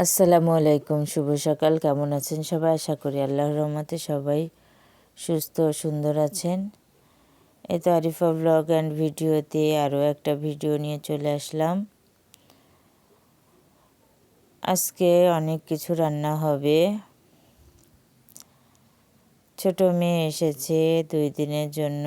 আসসালামু আলাইকুম, শুভ সকাল। কেমন আছেন সবাই? আশা করি আল্লাহর রহমতে সবাই সুস্থ ও সুন্দর আছেন। এই তো আরিফা ব্লগ অ্যান্ড ভিডিওতে আরও একটা ভিডিও নিয়ে চলে আসলাম। আজকে অনেক কিছু রান্না হবে। ছোট মেয়ে এসেছে দুই দিনের জন্য।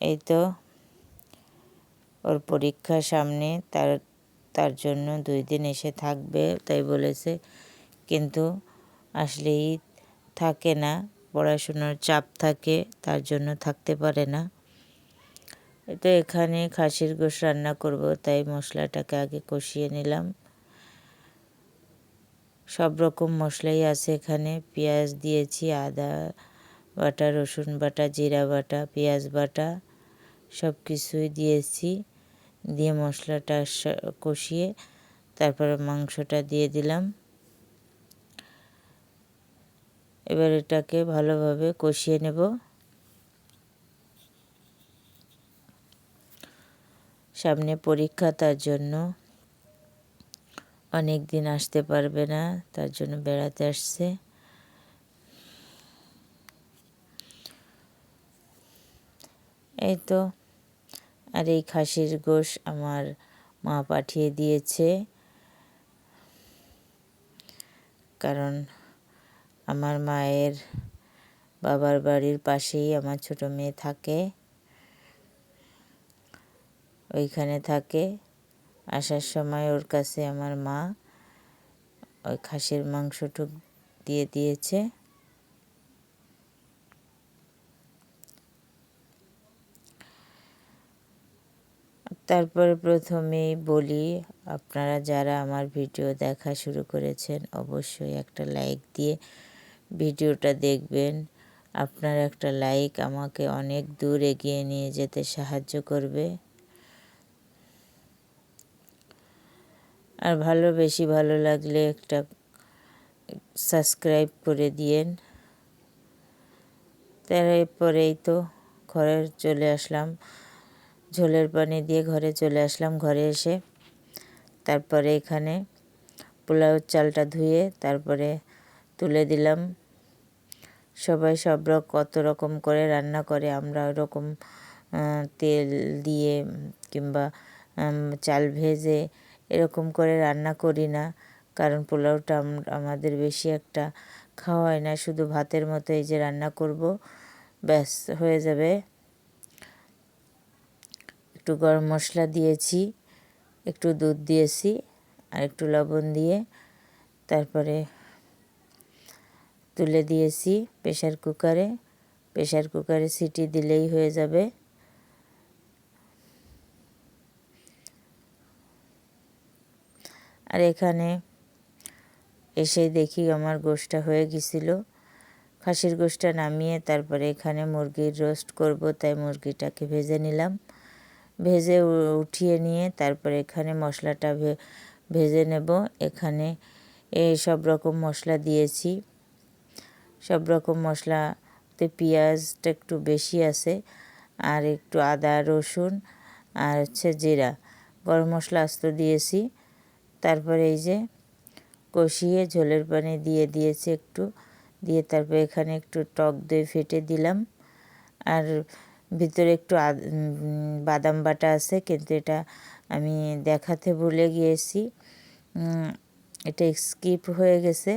এই তো, ওর পরীক্ষা সামনে, তার তার জন্য দুই দিন এসে থাকবে, তাই বলেছে। কিন্তু আসলেই থাকে না, পড়াশোনার চাপ থাকে, তার জন্য থাকতে পারে না। তো এখানে খাসির গোশ রান্না করব, তাই মশলাটাকে আগে কষিয়ে নিলাম। সব রকম মশলাই আছে এখানে, পেঁয়াজ দিয়েছি, আদা বাটা, রসুন বাটা, জিরা বাটা, পেঁয়াজ বাটা সব কিছুই দিয়েছি। দিয়ে মশলাটা কষিয়ে তারপরে মাংসটা দিয়ে দিলাম। এবার এটাকে ভালোভাবে কষিয়ে নেব। সামনে পরীক্ষা, তার জন্য অনেক দিন আসতে পারবে না, তার জন্য বেড়াতে আসছে। এই তো আর এই খাসির গোশ আমার মা পাঠিয়ে দিয়েছে। কারণ আমার মায়ের বাবার বাড়ির পাশেই আমার ছোট মেয়ে থাকে। ওইখানে থাকে। আসার সময় ওর কাছে আমার মা ওই খাসির মাংসটুক দিয়ে দিয়েছে। তারপরে প্রথমেই বলি, আপনারা যারা আমার ভিডিও দেখা শুরু করেছেন, অবশ্যই একটা লাইক দিয়ে ভিডিওটা দেখবেন। আপনার একটা লাইক আমাকে অনেক দূর এগিয়ে নিয়ে যেতে সাহায্য করবে। আর ভালো, বেশি ভালো লাগলে একটা সাবস্ক্রাইব করে দিয়েন। তারপরেই তো ঘরে চলে আসলাম। ঝোলের পানি দিয়ে ঘরে চলে আসলাম। ঘরে এসে তারপরে এখানে পোলাও চালটা ধুয়ে তারপরে তুলে দিলাম। সবাই সব কত রকম করে রান্না করে, আমরা ওরকম তেল দিয়ে কিংবা চাল ভেজে এরকম করে রান্না করি না। কারণ পোলাওটা আমাদের বেশি একটা খাওয়া হয় না। শুধু ভাতের মতো এই যে রান্না করব, ব্যাস, হয়ে যাবে। একটু গরম মশলা দিয়েছি, একটু দুধ দিয়েছি, আর একটু লবণ দিয়ে তারপরে তুলে দিয়েছি প্রেশার কুকারে। প্রেশার কুকারে সিটি দিলেই হয়ে যাবে। আর এখানে এসে দেখি আমার গোষ্ঠটা হয়ে গেছিল। খাসির গোষ্ঠটা নামিয়ে তারপরে এখানে মুরগির রোস্ট করব, তাই মুরগিটাকে ভেজে নিলাম। ভেজে উঠিয়ে নিয়ে তারপরে এখানে মশলাটা ভেজে নেব। এখানে সব রকম মশলা দিয়েছি। সব রকম মশলাতে পেঁয়াজটা একটু বেশি আছে আর একটু আদা, রসুন আর হচ্ছে জিরা। গরম মশলা আস্ত দিয়েছি। তারপরে এই যে কষিয়ে ঝোলের পানি দিয়ে দিয়েছি একটু। দিয়ে তারপরে এখানে একটু টক দই ফেটে দিলাম। আর ভিতরে একটু বাদাম বাটা আছে, কিন্তু এটা আমি দেখাতে ভুলে গিয়েছি। এটা স্কিপ হয়ে গেছে।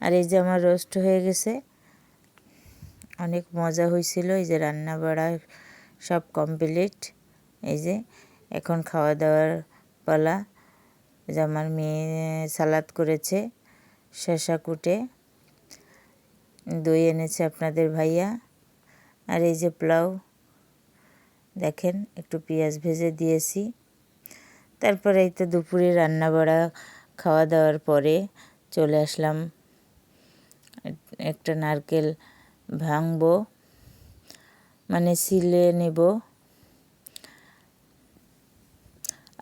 আর এই যে আমার রোস্ট হয়ে গেছে। অনেক মজা হয়েছিল, এই যে রান্না বাড়া সব কমপ্লিট। এই যে এখন খাওয়া দাওয়ার পালা। যে আমার মেয়ে সালাদ করেছে শশা কুটে দই এনেছে আপনাদের ভাইয়া। আর এই যে পোলাও। দেখেন, একটু পেঁয়াজ ভেজে দিয়েছি। তারপরে এই তো দুপুরে রান্না বাড়া খাওয়া দাওয়ার পরে চলে আসলাম। একটা নারকেল ভাঙবো মানে সিলে নেব।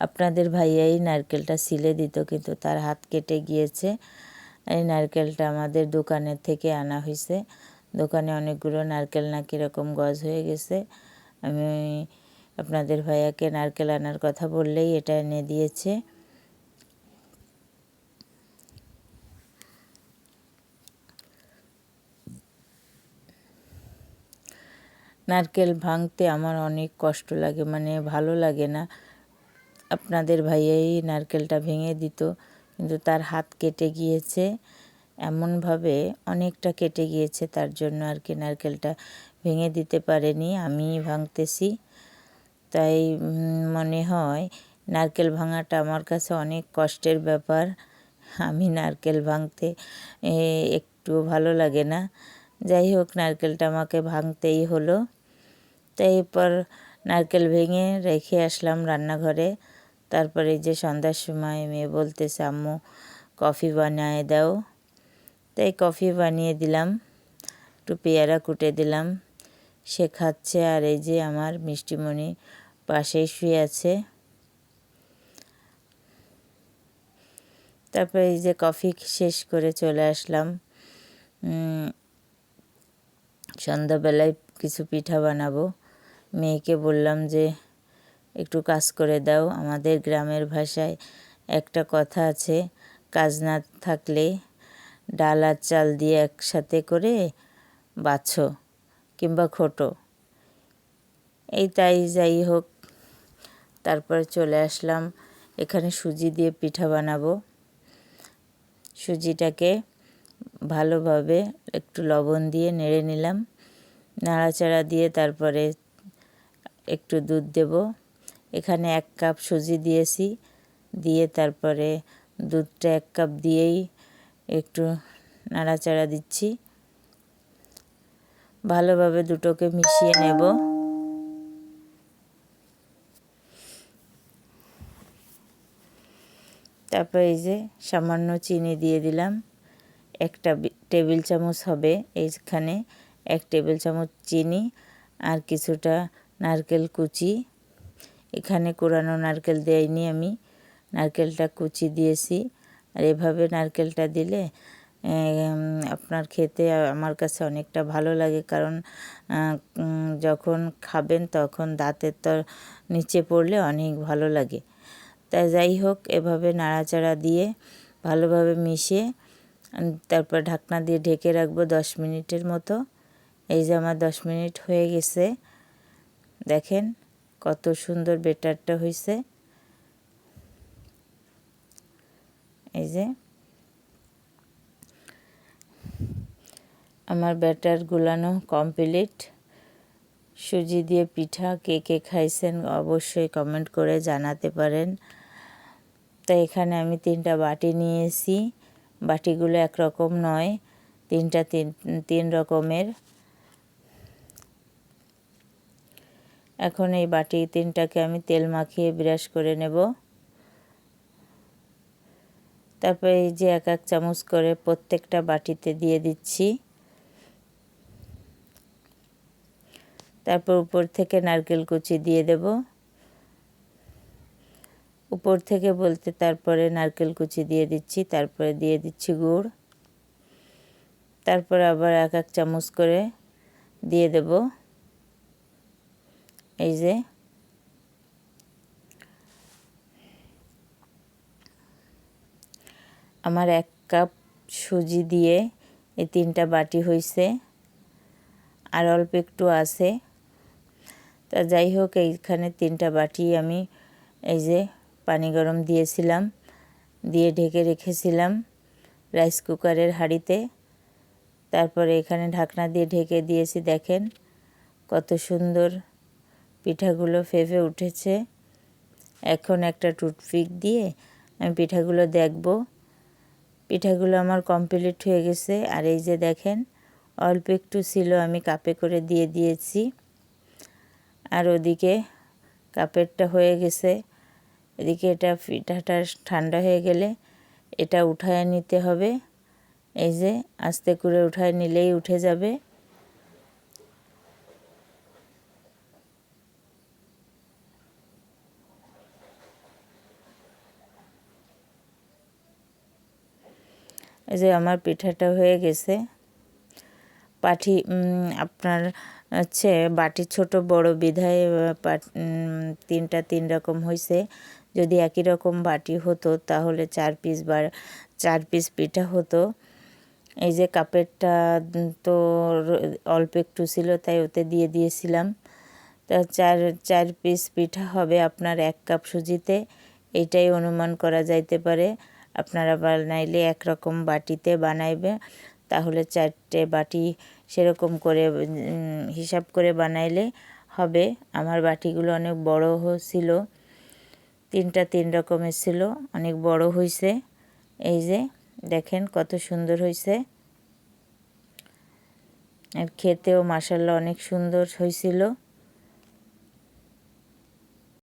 আপনাদের ভাইয়াই নারকেলটা সিলে দিত, কিন্তু তার হাত কেটে গিয়েছে। এই নারকেলটা আমাদের দোকানের থেকে আনা হয়েছে দোকানে অনেকগুলো নারকেল না কীরকম গজ হয়ে গেছে। আমি আপনাদের ভাইয়াকে নারকেল আনার কথা বললেই এটা এনে দিয়েছে। নারকেল ভাঙতে আমার অনেক কষ্ট লাগে মানে ভালো লাগে না। আপনাদের ভাইয়াই নারকেলটা ভেঙে দিত, কিন্তু তার হাত কেটে গিয়েছে। এমনভাবে অনেকটা কেটে গিয়েছে, তার জন্য আর কি নারকেলটা ভেঙে দিতে পারেনি, আমি ভাঙতেছি। তাই মনে হয় নারকেল ভাঙাটা আমার কাছে অনেক কষ্টের ব্যাপার। আমি নারকেল ভাঙতে একটু ভালো লাগে না। যাই হোক, নারকেলটা আমাকে ভাঙতেই হলো। তাই এরপর নারকেল ভেঙে রেখে আসলাম রান্নাঘরে। তারপরে যে সন্ধ্যার সময় মেয়ে বলতেছে, আম্মু, কফি বানিয়ে দাও। তাই কফি বানিয়ে দিলাম, একটু পেয়ারা কুটে দিলাম। সে খাচ্ছে আর এই যে আমার মিষ্টিমণি পাশেই শুয়ে আছে। তারপরে এই যে কফি শেষ করে চলে আসলাম। সন্ধ্যাবেলায় কিছু পিঠা বানাবো। মেয়েকে বললাম যে, একটু কাজ করে দাও, আমাদের গ্রামের ভাষায় একটা কথা আছে, কাজ না থাকলে ডাল আর চাল দিয়ে একসাথে করে বাছো কিংবা খোটো। এই তাই যাই হোক, তারপরে চলে আসলাম। এখানে সুজি দিয়ে পিঠা বানাবো। সুজিটাকে ভালোভাবে একটু লবণ দিয়ে নেড়ে নিলাম। নাড়াচাড়া দিয়ে তারপরে একটু দুধ দেব। এখানে এক কাপ সুজি দিয়েছি। দিয়ে তারপরে দুধটা এক কাপ দিয়েই একটু নাড়াচাড়া দিচ্ছি। ভালোভাবে দুটোকে মিশিয়ে নেব। তারপর এই যে সামান্য চিনি দিয়ে দিলাম। একটা টেবিল চামচ হবে এইখানে এক টেবিল চামচ চিনি আর কিছুটা নারকেল কুচি। এখানে কোরানো নারকেল দেয়নি আমি। নারকেলটা কুচি দিয়েছি। আর এভাবে নারকেলটা দিলে আপনার খেতে আমার কাছে অনেকটা ভালো লাগে। কারণ যখন খাবেন তখন দাঁতের তো নিচে পড়লে অনেক ভালো লাগে। তাই যাই হোক, এভাবে নাড়াচাড়া দিয়ে ভালোভাবে মিশিয়ে তারপর ঢাকনা দিয়ে ঢেকে রাখব দশ মিনিটের মতো। এই যে আমার দশ মিনিট হয়ে গেছে। দেখেন কত সুন্দর বেটারটা হয়েছে এই যে আমার ব্যাটার গুলানো কমপ্লিট সুজি দিয়ে পিঠা কে কে খাইছেন অবশ্যই কমেন্ট করে জানাতে পারেন। তো এখানে আমি তিনটা বাটি নিয়েছি। বাটিগুলো একরকম নয়, তিনটা তিন তিন রকমের। এখন এই বাটি তিনটাকে আমি তেল মাখিয়ে ব্রাশ করে নেব। তারপর এই যে এক এক চামচ করে প্রত্যেকটা বাটিতে দিয়ে দিচ্ছি। তারপর উপর থেকে নারকেল কুচি দিয়ে দেব। উপর থেকে বলতে তারপরে নারকেল কুচি দিয়ে দিচ্ছি, তারপরে দিয়ে দিচ্ছি গুড়। তারপর আবার এক এক চামচ করে দিয়ে দেব। এই যে। আমার এক কাপ সুজি দিয়ে এই তিনটা বাটি হয়েছে আর অল্প একটু আছে। তা যাই হোক, এইখানে তিনটা বাটি আমি এই যে পানি গরম দিয়েছিলাম, দিয়ে ঢেকে রেখেছিলাম রাইস কুকারের হাঁড়িতে। তারপরে এখানে ঢাকনা দিয়ে ঢেকে দিয়েছি, দেখেন কত সুন্দর পিঠাগুলো ফেফে উঠেছে। এখন একটা টুথপিক দিয়ে আমি পিঠাগুলো দেখব। পিঠাগুলো আমার কমপ্লিট হয়ে গেছে, আর এই যে দেখেন অল্প একটু ছিল, আমি কাপে করে দিয়ে দিয়েছি। আর ওদিকে কাপেরটা হয়ে গেছে। এদিকে এটা পিঠাটা ঠান্ডা হয়ে গেলে এটা উঠায় নিতে হবে। এই যে আস্তে করে উঠায় নিলেই উঠে যাবে। এই যে আমার পিঠাটা হয়ে গেছে। পাঠি আপনার হচ্ছে বাটি ছোট, বড়, বিধায় তিনটা তিন রকম হয়েছে যদি একই রকম বাটি হতো, তাহলে চার পিস বা চার পিস পিঠা হতো। এই যে কাপেরটা তো অল্প একটু ছিল, তাই ওতে দিয়ে দিয়েছিলাম। তা চার চার পিস পিঠা হবে আপনার এক কাপ সুজিতে। এটাই অনুমান করা যাইতে পারে। আপনারা বানাইলে একরকম বাটিতে বানাইবে। তাহলে চারটে বাটি সেরকম করে হিসাব করে বানাইলে হবে। আমার বাটিগুলো অনেক বড় ছিল। তিনটা তিন রকমের ছিল, অনেক বড় হয়েছে এই যে, দেখেন কত সুন্দর হয়েছে আর খেতেও মাসাল্লা অনেক সুন্দর হয়েছিল